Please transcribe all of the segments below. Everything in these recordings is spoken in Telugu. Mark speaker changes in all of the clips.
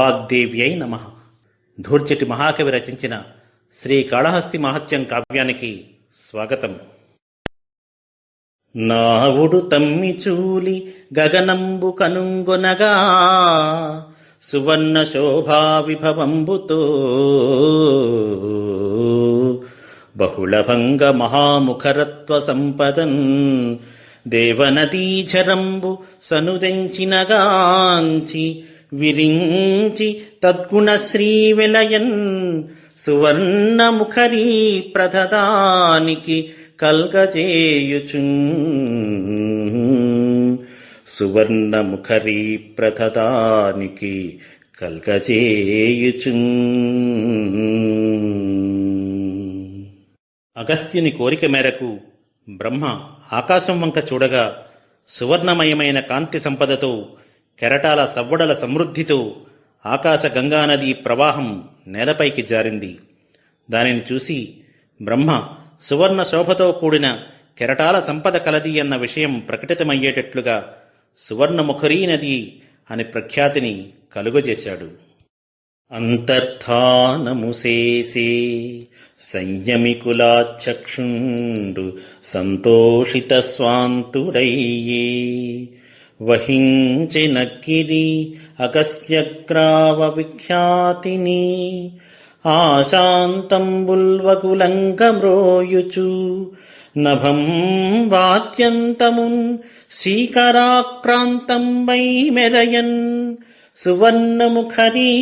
Speaker 1: వాగ్దేవ్యై నమ. ధూర్చటి మహాకవి రచించిన శ్రీ కాళహస్తి మహత్యం కావ్యానికి స్వాగతం. నావుడు తమ్మి చూలి గగనంబు కనుంగొనగా సువర్ణ శోభా విభవంబుతో. బహుళభంగ మహాముఖరత్వ సంపదన్ దేవనదీచరంబు సనుదెంచినగాంచి విరించి తద్గుణ శ్రీ విలయన్ సువర్ణముఖరీ ప్రథదానికి కల్గజేయుచు సువర్ణముఖరీ ప్రథదానికి కల్గజేయుచు అగస్త్యుని కోరిక మేరకు బ్రహ్మ ఆకాశం వంక చూడగా సువర్ణమయమైన కాంతి సంపదతో కెరటాల సవ్వడల సమృద్ధితో ఆకాశ గంగానది ప్రవాహం నేలపైకి జారింది. దానిని చూసి బ్రహ్మ సువర్ణ శోభతో కూడిన కెరటాల సంపద కలది అన్న విషయం ప్రకటితమయ్యేటట్లుగా సువర్ణముఖరీ నది అని ప్రఖ్యాతిని కలుగజేశాడు. అంతర్థానముసేసే సంయమికులాచక్షుండు సంతోషిత స్వాంతుడయ్యే వహించె నక్కిరి అగస్యగ్రావ విఖ్యాతిని ఆశాంతంబుల్వకులంకమ్రోయుచు. నభం వాత్యంతమున్ శీకరాక్రాంతం వై మెరయన్. సువర్ణముఖరీ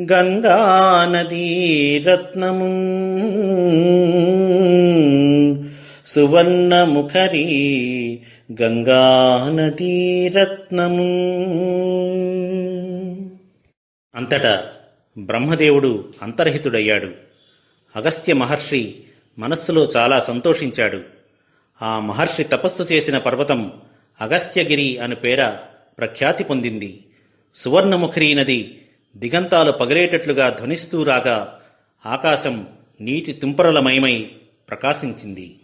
Speaker 1: గంగానదీ రత్నమున్ సువర్ణముఖరీ గంగానదీరత్నము. అంతటా బ్రహ్మదేవుడు అంతర్హితుడయ్యాడు. అగస్త్య మహర్షి మనస్సులో చాలా సంతోషించాడు. ఆ మహర్షి తపస్సు చేసిన పర్వతం అగస్త్యగిరి అను పేర ప్రఖ్యాతి పొందింది. సువర్ణముఖరీ నది దిగంతాలు పగిలేటట్లుగా ధ్వనిస్తూ రాగా ఆకాశం నీటి తుంపరలమయమై ప్రకాశించింది.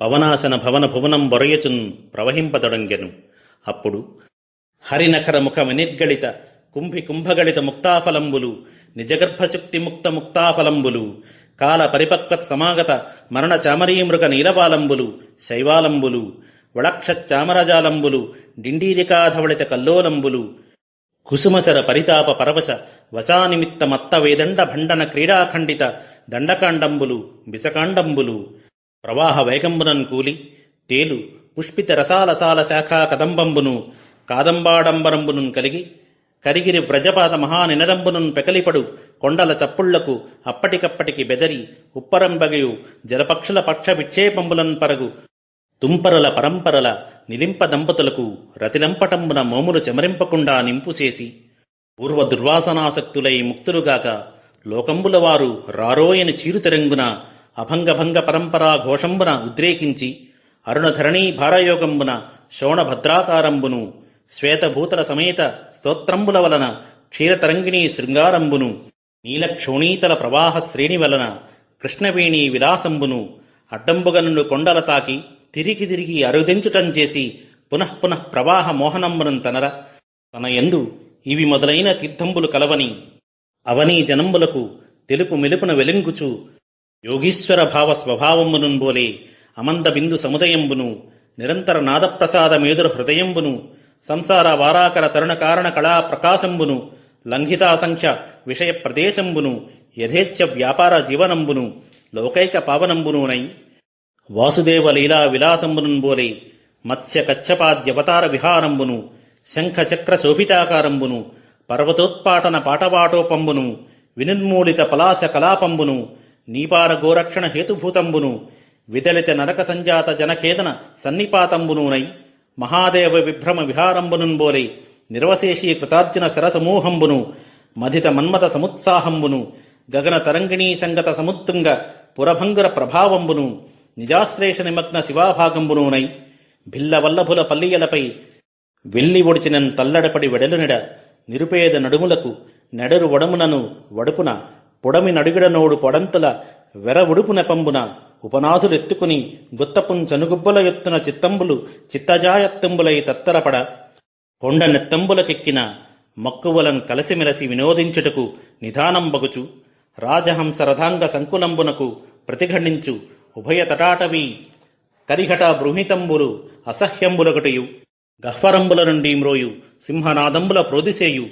Speaker 1: పవనాసన భవన భువనం బొరయచున్ ప్రవహింపదొడంగెను. అప్పుడు హరినఖర ముఖ వినిర్గళిత కుంభి కుంభగళిత ముక్తాఫలంబులు నిజగర్భశక్తి ముక్త ముక్తాఫలంబులు కాల పరిపక్వత్ సమాగత మరణ చామరీమృగ నీలవాలంబులు శైవాలంబులు వళక్షచామరజాలంబులు డిండీరికాధవళిత కల్లోలంబులు కుసుమసర పరితాప పరవశ వశానిమిత్త మత్త వేదండ భండన క్రీడాఖండిత దండకాండంబులు బిసకాండంబులు ప్రవాహ వైకంబునన్ కూలి తేలు పుష్పిత రసాలసాల శాఖా కదంబంబును కాదంబాడంబరంబును కలిగి కరిగిరి వ్రజపాత మహానినదంబునున్ పెకలిపడు కొండల చప్పుళ్ళకు అప్పటికప్పటికి బెదరి ఉప్పరంబగయు జలపక్షుల పక్ష విక్షేపంబులన్ పరగు తుంపరల పరంపరల నిలింప దంపతులకు రతిలంపటంబున మోములు చెమరింపకుండా నింపుసేసి పూర్వ దుర్వాసనాసక్తులై ముక్తులుగాక లోకంబుల వారు రారోయని చీరుతెరంగున అభంగభంగ పరంపరా ఘోషంబున ఉద్రేకించి అరుణధరణీ భారయోగంబున శోణభద్రాకారంబును శ్వేతభూతల సమేత స్తోత్రంబుల వలన క్షీరతరంగిణీ శృంగారంబును నీలక్షోణీతల ప్రవాహ శ్రేణి వలన కృష్ణవేణి విలాసంబును అడ్డంబుగనుండు కొండల తాకి తిరిగి తిరిగి అరుదించుటం చేసి పునఃపునః ప్రవాహ మోహనంబునం తనర. తన యందు ఇవి మొదలైన తీర్థంబులు కలవని అవనీ జనంబులకు తెలుపు మెలుపున వెలుంగుచు యోగీశ్వర భావ స్వభావంబునున్ బోలే అమంద సముదయంబును నిరంతర నాదప్రసాదమేదురు హృదయంబును సంసార వారాకర తరుణ కారణ కళా ప్రకాశంబును లంఘితాసంఖ్య విషయ ప్రదేశంబును యథేచ్ఛ వ్యాపార జీవనంబును లోకైక పావనంబునునై వాసుదేవ లీలా విలాసంబునున్ బోలే మత్స్య కచ్చపాద్యవతార విహారంబును శంఖ చక్ర శోభితాకారంబును పర్వతోత్పాటన పాటవాటోపంబును వినున్మూలిత పలాశ కలాపంబును నీపార గోరక్షణ హేతుభూతంబును విదలిత నరక సంజాత జనఖేదన సన్నిపాతంబునునై మహాదేవ విభ్రమ విహారంబునుంబోలై నిర్వశేషీ కృతార్జున శరసమూహంబును మధిత మన్మత సముత్సాహంబును గగన తరంగిణీ సంగత సముత్తుంగ పురభంగుర ప్రభావంబును నిజాశ్లేష నిమగ్న శివాభాగంబునునై భిల్లవల్లభుల పల్లియలపై వెల్లి ఒడిచినన్ తల్లడపడి వెడలునిడ నిరుపేద నడుములకు నెడరు వడమునను వడుపున పొడమి నడుగిడనోడు పొడంతుల వెర ఉడుపున పంబున ఉపనాసులెత్తుకుని గుత్తపుం చనుగుబ్బల ఎత్తున చిత్తంబులు చిత్తజాయత్తంబులై తత్తరపడ కొండ నెత్తంబులకెక్కిన మక్కువలను కలసిమెలసి వినోదించుటకు నిధానంబగుచు రాజహంస రథాంగ సంకులంబునకు ప్రతిఘటించు ఉభయ తటాటవి కరిఘట బృహితంబులు అసహ్యంబులొకటియు. గహ్వరంబుల నుండి మ్రోయు. సింహనాదంబుల ప్రోదిసేయు.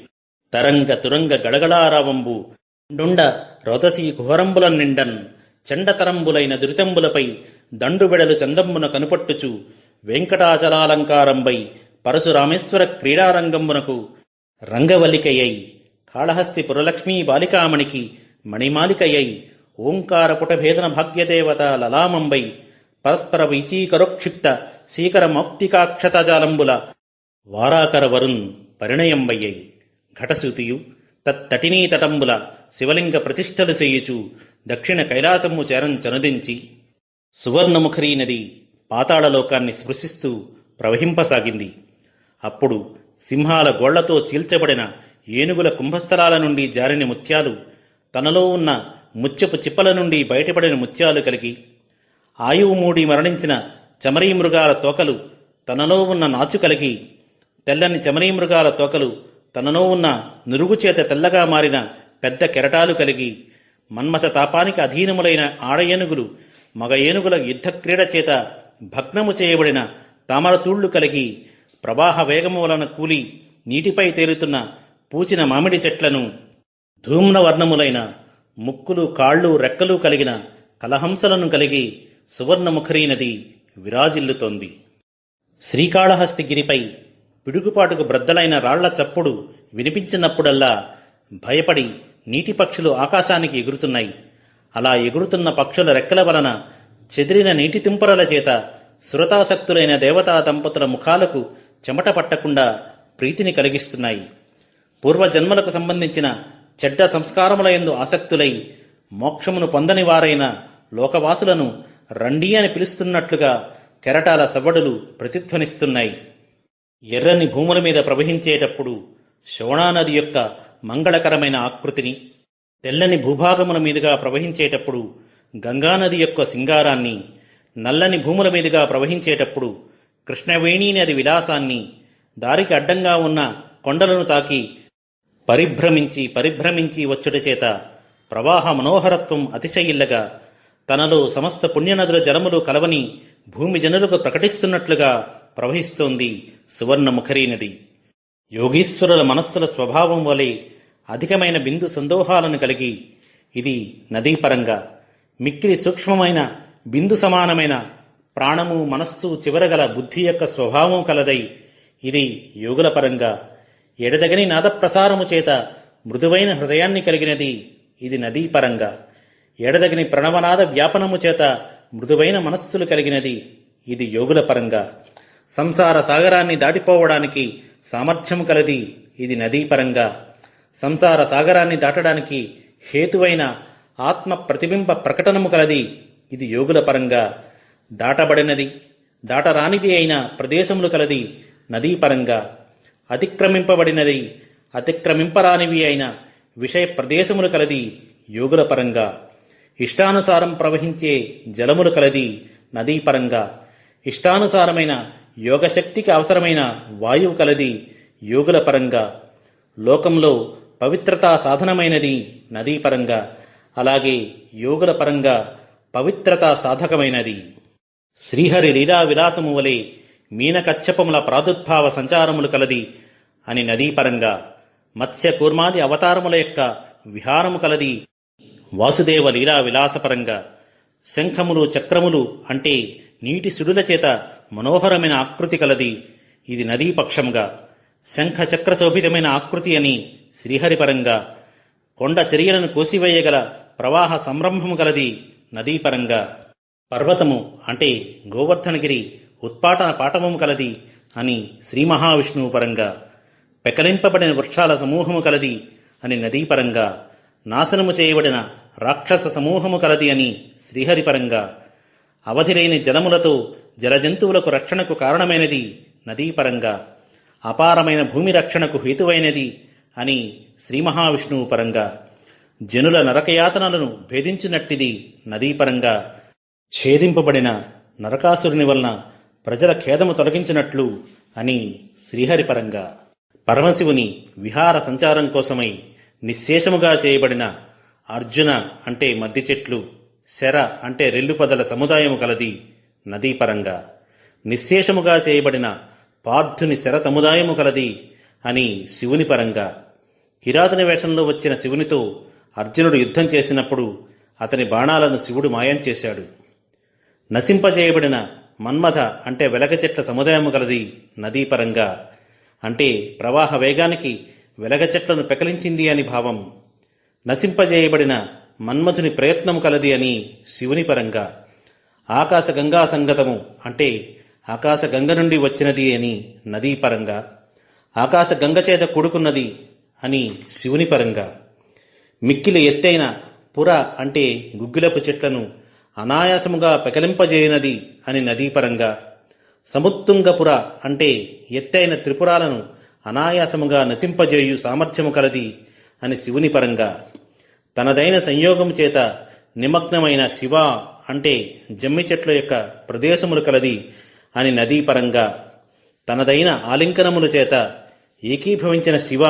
Speaker 1: తరంగ తురంగ గడగడారావంబు నుండ రోతసీ కుహరంబుల నిండన్ చండతరంబులైన దురితంబులపై దండుబెడలు చందంబున కనుపట్టుచు వెంకటాచలాలంకారంబై పరశురామేశ్వర క్రీడారంగంబునకు రంగవల్లికయ్యై కాళహస్తి పురలక్ష్మీ బాలికామణికి మణిమాలికయ్యై ఓంకార పుటభేదన భాగ్యదేవత లలామంబై పరస్పర వీచీకరోక్షిప్త శీకరమౌక్తికాక్షతజాలంబుల వారాకర వరుణ్ పరిణయంబయ్యై ఘటసూతియు తత్తటినీ తటంబుల శివలింగ ప్రతిష్టలు చేయుచు దక్షిణ కైలాసము చేరంచనుదించి సువర్ణముఖరీ నది పాతాళలోకాన్ని స్పృశిస్తూ ప్రవహింపసాగింది. అప్పుడు సింహాల గోళ్ళతో చీల్చబడిన ఏనుగుల కుంభస్థలాల నుండి జారిన ముత్యాలు తనలో ఉన్న ముత్యపు చిప్పల నుండి బయటపడిన ముత్యాలు కలిగి ఆయువు మూడి మరణించిన చమరీ మృగాల తోకలు తనలో ఉన్న నాచు కలిగి తెల్లని చమరీ మృగాల తోకలు తనలో ఉన్న నురుగు చేత తెల్లగా మారిన పెద్ద కెరటాలు కలిగి మన్మథ తాపానికి అధీనములైన ఆడ ఏనుగులు మగ ఏనుగుల యుద్ధక్రీడ చేత భగ్నము చేయబడిన తామరతూళ్ళు కలిగి ప్రవాహ వేగము వలన కూలి నీటిపై తేలుతున్న పూచిన మామిడి చెట్లను ధూమ్న వర్ణములైన ముక్కులు కాళ్ళు రెక్కలు కలిగిన కలహంసలను కలిగి సువర్ణముఖరీ నది విరాజిల్లుతోంది. శ్రీకాళహస్తిగిరిపై పిడుగుపాటుకు బ్రద్దలైన రాళ్ళ చప్పుడు వినిపించినప్పుడల్లా భయపడి నీటి పక్షులు ఆకాశానికి ఎగురుతున్నాయి. అలా ఎగురుతున్న పక్షుల రెక్కల వలన చెదిరిన నీటి తుంపరల చేత సురతాసక్తులైన దేవతా దంపతుల ముఖాలకు చెమట పట్టకుండా ప్రీతిని కలిగిస్తున్నాయి. పూర్వజన్మలకు సంబంధించిన చెడ్డ సంస్కారములయందు ఆసక్తులై మోక్షమును పొందని వారైన లోకవాసులను రండి అని పిలుస్తున్నట్లుగా కెరటాల సవ్వడులు ప్రతిధ్వనిస్తున్నాయి. ఎర్రని భూముల మీద ప్రవహించేటప్పుడు శోణానది యొక్క మంగళకరమైన ఆకృతిని తెల్లని భూభాగముల మీదుగా ప్రవహించేటప్పుడు గంగానది యొక్క సింగారాన్ని నల్లని భూముల మీదుగా ప్రవహించేటప్పుడు కృష్ణవేణి నది విలాసాన్ని దారికి అడ్డంగా ఉన్న కొండలను తాకి పరిభ్రమించి పరిభ్రమించి వచ్చుట చేత ప్రవాహ మనోహరత్వం అతిశయిల్లగా తనలో సమస్త పుణ్యనదుల జలములు కలవని భూమి జనులకు ప్రకటిస్తున్నట్లుగా ప్రవహిస్తోంది సువర్ణముఖరీ నది. యోగీశ్వరుల మనస్సుల స్వభావం వలె అధికమైన బిందు సందోహాలను కలిగి ఇది నదీపరంగా మిక్కిలి సూక్ష్మమైన బిందు సమానమైన ప్రాణము మనస్సు చివరగల బుద్ధి యొక్క స్వభావం కలదై ఇది యోగుల పరంగా ఎడదగని నాదప్రసారము చేత మృదువైన హృదయాన్ని కలిగినది ఇది నదీ పరంగా ఎడదగని ప్రణవనాద వ్యాపనము చేత మృదువైన మనస్సులు కలిగినది ఇది యోగుల పరంగా సంసార సాగరాన్ని దాటిపోవడానికి సామర్థ్యము కలది ఇది నదీపరంగా. సంసార సాగరాన్ని దాటడానికి హేతువైన ఆత్మ ప్రతిబింబ ప్రకటనము కలది ఇది యోగుల పరంగా. దాటబడినది దాటరానిది అయిన ప్రదేశములు కలది నదీ పరంగా అతిక్రమింపబడినది అతిక్రమింపరానివి అయిన విషయ ప్రదేశములు కలది యోగుల పరంగా. ఇష్టానుసారం ప్రవహించే జలములు కలది నదీ పరంగా ఇష్టానుసారమైన యోగశక్తికి అవసరమైన వాయువు కలది యోగుల పరంగా. లోకంలో పవిత్రతా సాధనమైనది నదీ పరంగా. అలాగే యోగుల పరంగా పవిత్రతా సాధకమైనది. శ్రీహరి లీలా విలాసము వలె మీనకచ్చపముల ప్రాదుర్భావ సంచారములు కలది అని నదీపరంగా మత్స్య కూర్మాది అవతారముల యొక్క విహారము కలది వాసుదేవ లీలా విలాసపరంగా శంఖములు చక్రములు అంటే నీటి సుడుల చేత మనోహరమైన ఆకృతి కలది. ఇది నదీపక్షంగా శంఖచక్ర శంఖ శోభితమైన ఆకృతి అని శ్రీహరిపరంగా కొండ చర్యలను కోసివేయగల ప్రవాహ సంరంభము కలది నదీపరంగా. పర్వతము అంటే గోవర్ధనగిరి ఉత్పాటన పాఠమము కలది అని శ్రీ మహావిష్ణువు పరంగా పెకలింపబడిన వృక్షాల సమూహము కలది అని నదీపరంగా నాశనము చేయబడిన రాక్షస సమూహము కలది అని శ్రీహరిపరంగా. అవధిలేని జలములతో జలజంతువులకు రక్షణకు కారణమైనది నదీపరంగా అపారమైన భూమి రక్షణకు హేతువైనది అని శ్రీ మహావిష్ణువు పరంగా జనుల నరకయాతనలను భేదించినట్టిది నదీపరంగా ఛేదింపబడిన నరకాసురుని వలన ప్రజల ఖేదము తొలగించినట్లు అని శ్రీహరిపరంగా. పరమశివుని విహార సంచారం కోసమై నిశ్శేషముగా చేయబడిన అర్జున అంటే మద్ది చెట్లు శర అంటే రెల్లుపదల సముదాయము కలది నదీపరంగా నిశ్శేషముగా చేయబడిన పార్థుని శర సముదాయము కలది అని శివుని పరంగా. కిరాతుని వేషంలో వచ్చిన శివునితో అర్జునుడు యుద్ధం చేసినప్పుడు అతని బాణాలను శివుడు మాయం చేశాడు. నశింపజేయబడిన మన్మథ అంటే వెలక చెట్ల సముదాయము కలది నదీపరంగా అంటే ప్రవాహ వేగానికి వెలగ చెట్లను పెకలించింది అని భావం. నశింపజేయబడిన మన్మథుని ప్రయత్నము కలది అని శివుని పరంగా. ఆకాశగంగా సంగతము అంటే ఆకాశగంగ నుండి వచ్చినది అని నదీ పరంగా చేత కూడుకున్నది అని శివుని పరంగా. మిక్కిలి ఎత్తైన పుర అంటే గుగ్గిలపు చెట్లను అనాయాసముగా పెకలింపజేయనది అని నదీపరంగా సముత్తుంగపుర అంటే ఎత్తైన త్రిపురాలను అనాయాసముగా నశింపజేయు సామర్థ్యము కలది అని శివుని పరంగా. తనదైన సంయోగము చేత నిమగ్నమైన శివ అంటే జమ్మి చెట్ల యొక్క ప్రదేశములు కలది అని నదీ పరంగా తనదైన ఆలింకనముల చేత ఏకీభవించిన శివ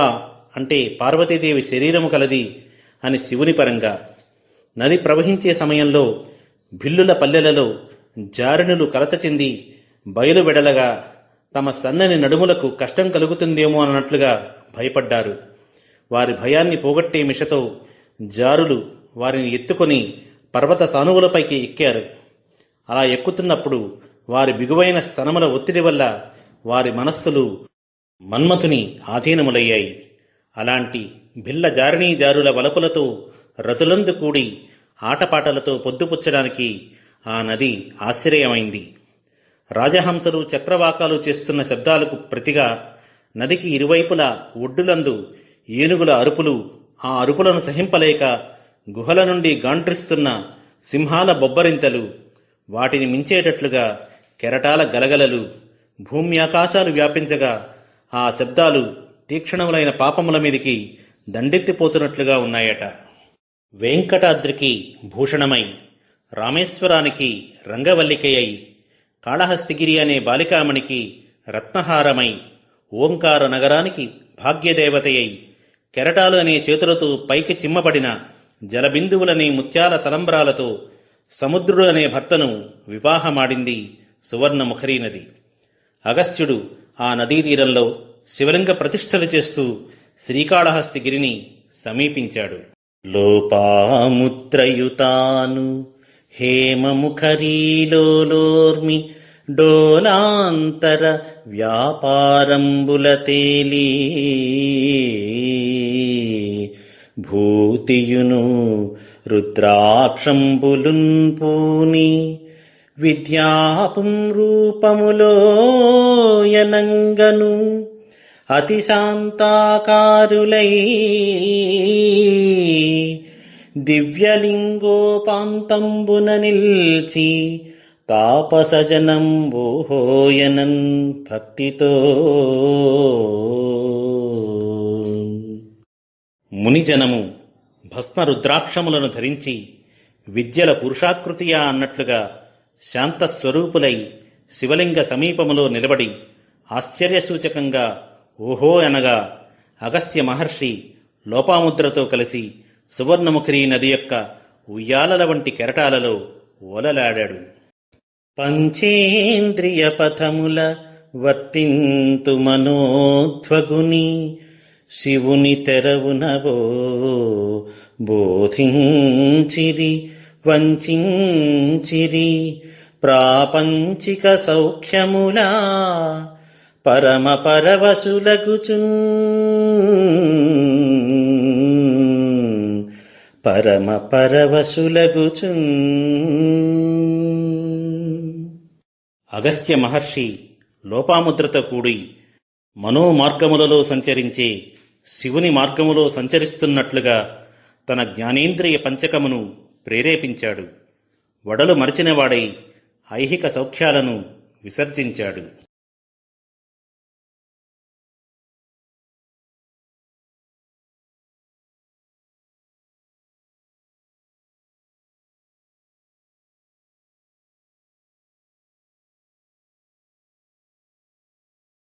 Speaker 1: అంటే పార్వతీదేవి శరీరము కలది అని శివుని పరంగా నది ప్రవహించే సమయంలో భిల్లుల పల్లెలలో జారినులు కలత చెంది బయలు వెడలగా తమ సన్నని నడుములకు కష్టం కలుగుతుందేమో అన్నట్లుగా భయపడ్డారు. వారి భయాన్ని పోగొట్టే మిషతో జారులు వారిని ఎత్తుకొని పర్వత సానువులపైకి ఎక్కారు. అలా ఎక్కుతున్నప్పుడు వారి బిగువైన స్తనముల ఒత్తిడి వల్ల వారి మనస్సులు మన్మథుని ఆధీనములయ్యాయి. అలాంటి భిల్ల జారిణీ జారుల వలపులతో రతులందు కూడి ఆటపాటలతో పొద్దుపుచ్చడానికి ఆ నది ఆశ్చర్యమైంది రాజహంసలు చక్రవాకాలు చేస్తున్న శబ్దాలకు ప్రతిగా నదికి ఇరువైపులా ఒడ్డులందు ఏనుగుల అరుపులు ఆ అరుపులను సహింపలేక గుహల నుండి గాండ్రిస్తున్న సింహాల బొబ్బరింతలు వాటిని మించేటట్లుగా కెరటాల గలగలలు భూమ్యాకాశాలు వ్యాపించగా ఆ శబ్దాలు తీక్షణములైన పాపముల మీదికి దండెత్తిపోతున్నట్లుగా ఉన్నాయట. వెంకటాద్రికి భూషణమై రామేశ్వరానికి రంగవల్లికయ్యి కాళహస్తిగిరి అనే బాలికామణికి రత్నహారమై ఓంకార నగరానికి భాగ్యదేవతయ్యై కెరటాలు అనే చేతులతో పైకి చిమ్మబడిన జలబిందువులనే ముత్యాల తలంబ్రాలతో సముద్రుడు అనే భర్తను వివాహమాడింది సువర్ణముఖరీ నది అగస్త్యుడు ఆ నదీ తీరంలో శివలింగ ప్రతిష్టలు చేస్తూ శ్రీకాళహస్తిగిరిని సమీపించాడు. లోపాముత్రయుతాను హేమముఖరీలోర్మి డోలాంతర వ్యాపారంబుల తేలీ. భూతియును రుద్రాక్షంబులున్ పూని విద్యాపుం రూపములోయనంగను అతి శాంతాకారులై దివ్యలింగోపాంతంబున నిల్చి తాపసజనంబోహోయనన్ భక్తితో. మునిజనము భస్మ రుద్రాక్షములను ధరించి విద్యల పురుషాకృతియా అన్నట్లుగా శాంతస్వరూపులై శివలింగ సమీపములో నిలబడి ఆశ్చర్యసూచకంగా ఓహో అనగా అగస్త్య మహర్షి లోపాముద్రతో కలిసి సువర్ణముఖరి నది యొక్క ఉయ్యాలల వంటి కెరటాలలో ఓలలాడాడు. పంచేంద్రియ పథముల వర్తింతు మనోధ్వగుని శివుని తెరవునవో బోధించిరి వంచిరి ప్రాపంచిక సౌఖ్యములా పరమ పరవశులగుచున్. పరమ పరవశులగుచున్. అగస్త్య మహర్షి లోపాముద్రత కూడి మనోమార్గములలో సంచరించే శివుని మార్గములో సంచరిస్తున్నట్లుగా తన జ్ఞానేంద్రియ పంచకమును ప్రేరేపించాడు. వడలు మరచినవాడై ఐహిక సౌఖ్యాలను విసర్జించాడు.